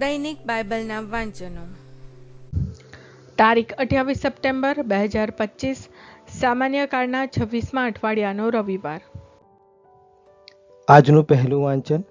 દૈનિક બાઇબલના વાંચનો. તારીખ અઠ્યાવીસ સપ્ટેમ્બર બે હજાર પચીસ સામાન્ય કાળના છવ્વીસમાં અઠવાડિયાનો રવિવાર. આજનું પહેલું વાંચન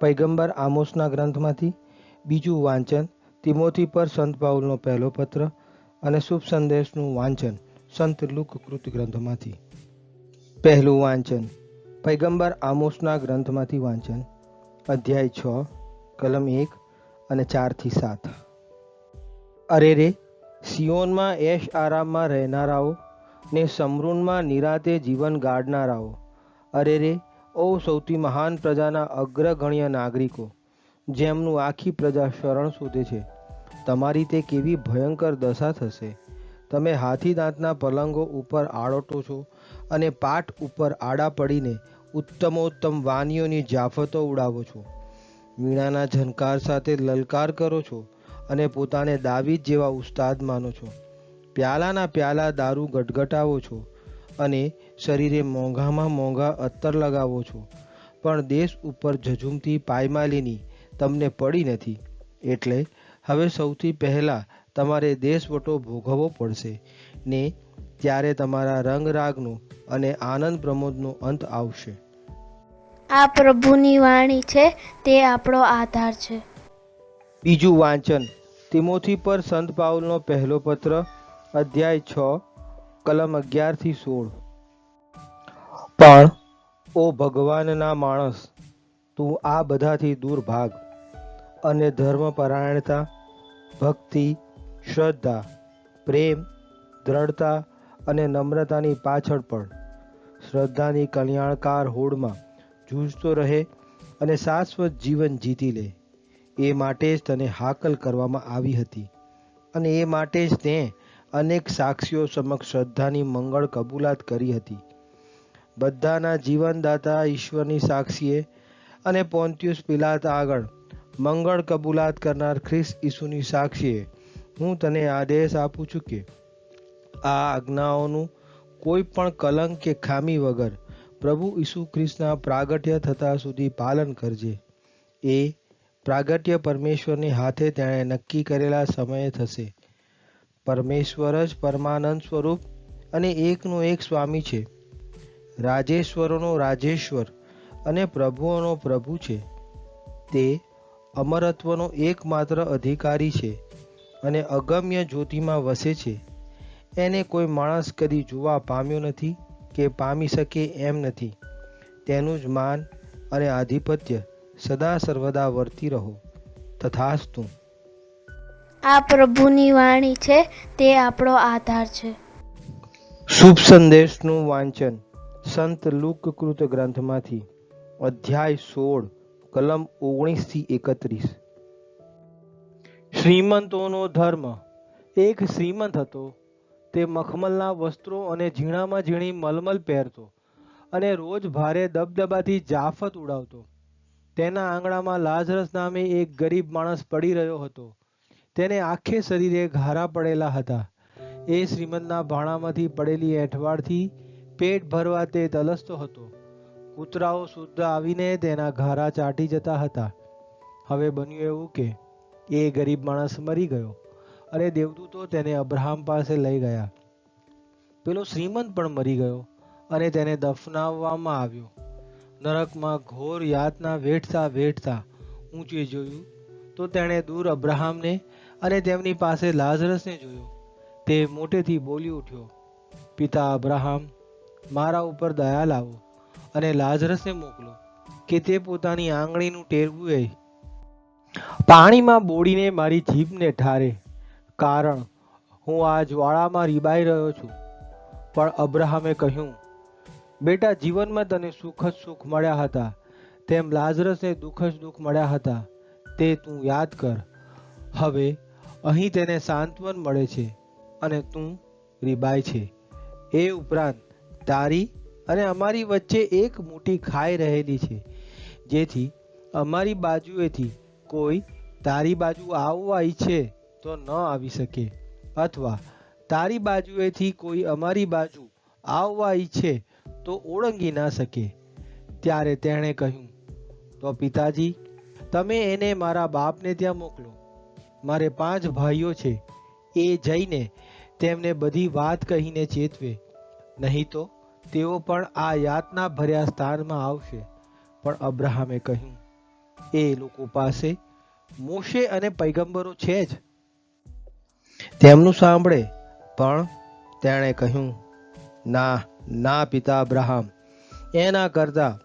પૈગંબર આમોસના ગ્રંથમાંથી બીજું વાંચન તિમોથી પર સંત પાઉલનો પહેલો પત્ર અને શુભ સંદેશનું વાંચન સંત લુક કૃત ગ્રંથમાંથી. પહેલું વાંચન પૈગંબર આમોસના ગ્રંથમાંથી વાંચન અધ્યાય છ કલમ એક અને ચારથી સાત. અરે રે, સિયોનમાં એશ આરામમાં રહેનારાઓ ને સમૃણમાં નિરાતે જીવન ગાળનારાઓ. અરે રે, ઓ સૌથી મહાન પ્રજાના અગ્રગણ્ય નાગરિકો, જેમનું આખી પ્રજા શરણ શોધે છે. તમારી તે કેવી ભયંકર દશા થશે. તમે હાથી દાંતના પલંગો ઉપર આળોટો છો અને પાઠ ઉપર આડા પડીને ઉત્તમોત્તમ વાનીઓની જાફતો ઉડાવો છો. વીણાના ઝનકાર સાથે લલકાર કરો છો અને પોતાને દાવીદ જેવા ઉસ્તાદ માનો છો. પ્યાલાના પ્યાલા દારૂ ગટગટાવો છો અને શરીરે મોંઘામાં મોંઘા અત્તર લગાવો છો. પણ દેશ ઉપર ઝઝૂમતી પાયમાલીની તમને પડી નથી. એટલે હવે સૌથી પહેલાં તમારે દેશવટો ભોગવવો પડશે ને ત્યારે તમારા રંગરાગનો અને આનંદ પ્રમોદનો અંત આવશે. આ પ્રભુની વાણી છે તે આપણો આધાર છે. બીજું વાંચન. તિમોથી પર સંત પાઉલનો પહેલો પત્ર અધ્યાય છ કલમ અગિયારથી સોળ. પણ ઓ ભગવાનના માણસ તું આ બધાથી દૂર ભાગ અને ધર્મપરાયણતા ભક્તિ શ્રદ્ધા પ્રેમ દ્રઢતા અને નમ્રતાની પાછળ પણ. શ્રદ્ધાની કલ્યાણકાર હોડમાં જૂઝતો રહે અને શાશ્વત જીવન જીતી લે. એ માટે જ તને હાકલ કરવામાં આવી હતી. અને એ માટે જ તે અનેક સાક્ષીઓ સમક્ષ શ્રદ્ધાની મંગળ કબૂલાત કરી હતી. બધાના જીવનદાતા ઈશ્વરની સાક્ષીએ અને પોન્તિયુસ પિલાત આગળ મંગળ કબૂલાત કરનાર ખ્રિસ્ત ઈસુની સાક્ષીએ હું તને આદેશ આપું છું કે આ આજ્ઞાઓનું કોઈ પણ કલંક કે ખામી વગર પ્રભુ ઈસુ ખ્રિસ્તના પ્રાગટ્ય થતા સુધી પાલન કરજે. એ પ્રાગટ્ય પરમેશ્વરની હાથે તેણે નક્કી કરેલા સમયે થશે. પરમેશ્વર જ પરમાનંદ સ્વરૂપ અને એકનો એક સ્વામી છે. રાજેશ્વરોનો રાજેશ્વર અને પ્રભુઓનો પ્રભુ છે. તે અમરત્વનો એકમાત્ર અધિકારી છે અને અગમ્ય જ્યોતિમાં વસે છે. એને કોઈ માણસ કદી જોવા પામ્યો નથી. કે પામી શકે એમ નથી. તેનું જ માન અને આધિપત્ય સદા સર્વદા વર્તી રહો. તથાસ્તુ. આ પ્રભુની વાણી છે તે આપણો આધાર છે. શુભ સંદેશનું વાંચન સંત લુકકૃત ગ્રંથમાંથી અધ્યાય સોળ કલમ ઓગણીસથી એકત્રીસ. શ્રીમંતોનો ધર્મ. એક શ્રીમંત હતો તે મખમલના વસ્ત્રો અને ઝીણામાં ઝીણી મલમલ પહેરતો અને રોજ ભારે દબદબાથી જાફત ઉડાવતો. તેના આંગણામાં લાજરસ નામે એક ગરીબ માણસ પડી રહ્યો હતો. તેને આખે શરીરે ઘારા પડેલા હતા. એ શ્રીમંતના ભાણામાંથી પડેલી એઠવાડથી પેટ ભરવા તે તલસતો હતો. કૂતરાઓ સુદ્ધા આવીને તેના ઘારા ચાટી જતા હતા. હવે બન્યું એવું કે એ ગરીબ માણસ મરી ગયો. અને દેવદૂતો તેને અબ્રાહમ પાસે લઈ ગયા. પેલો શ્રીમંત પણ મરી ગયો અને તેને દફનાવવામાં આવ્યો. નરકમાં ઘોર યાતના વેઠતા વેઠતા ઊંચે જોયું તો તેણે દૂર અબ્રાહમને અને તેમની પાસે લાઝરસને જોયો. તે મોટેથી બોલી ઉઠ્યો, પિતા અબ્રાહમ, મારા ઉપર દયા લાવો અને લાઝરસને મોકલો, કે તે પોતાની આંગળીનું ટેરવું પાણીમાં બોડીને મારી જીભને ઠારે. કારણ, હું આ જ્વાળામાં રીબાઈ રહ્યો છું. પણ અબ્રાહમે કહ્યું, બેટા, જીવનમાં તને સુખ જ સુખ મળ્યા હતા. તેમ લાઝરસને દુઃખ જ દુઃખ મળ્યા હતા. તે તું યાદ કર. હવે અહીં તેને સાંત્વન મળે છે અને તું રીબાય છે. એ ઉપરાંત તારી અને અમારી વચ્ચે એક મોટી ખાઈ રહેલી છે, જેથી અમારી બાજુએથી કોઈ તારી બાજુ આવવા ઈચ્છે. તો ન આવી શકે. અથવા તારી બાજુએથી કોઈ અમારી બાજુ આવવા ઈચ્છે તો ઓળંગી ના શકે. ત્યારે તેણે કહ્યું, તો પિતાજી, તમે એને મારા બાપને ત્યાં મોકલો. મારે પાંચ ભાઈઓ છે. એ જઈને તેમને બધી વાત કહીને ચેતવે. નહીં તો તેઓ પણ આ યાતના ભર્યા સ્થાનમાં આવશે. પણ અબ્રાહમે કહ્યું, એ લોકો પાસે મોશે અને પૈગંબરો છે જ. તેમનું સાંભળે, પણ તેણે કહ્યું, ના ના પિતા અબ્રાહમ, એના કરતા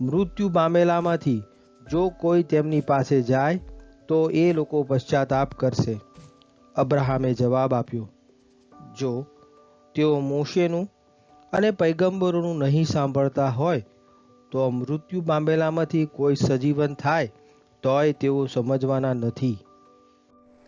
મૃત્યુ પામેલામાંથી જો કોઈ તેમની પાસે જાય, તો એ લોકો પશ્ચાતાપ કરશે. અબ્રાહમે જવાબ આપ્યો, જો તેઓ મોશેનું અને પૈગંબરોનું નહીં સાંભળતા હોય, તો મૃત્યુ પામેલામાંથી કોઈ સજીવન થાય, તોય તેઓ સમજવાના નથી.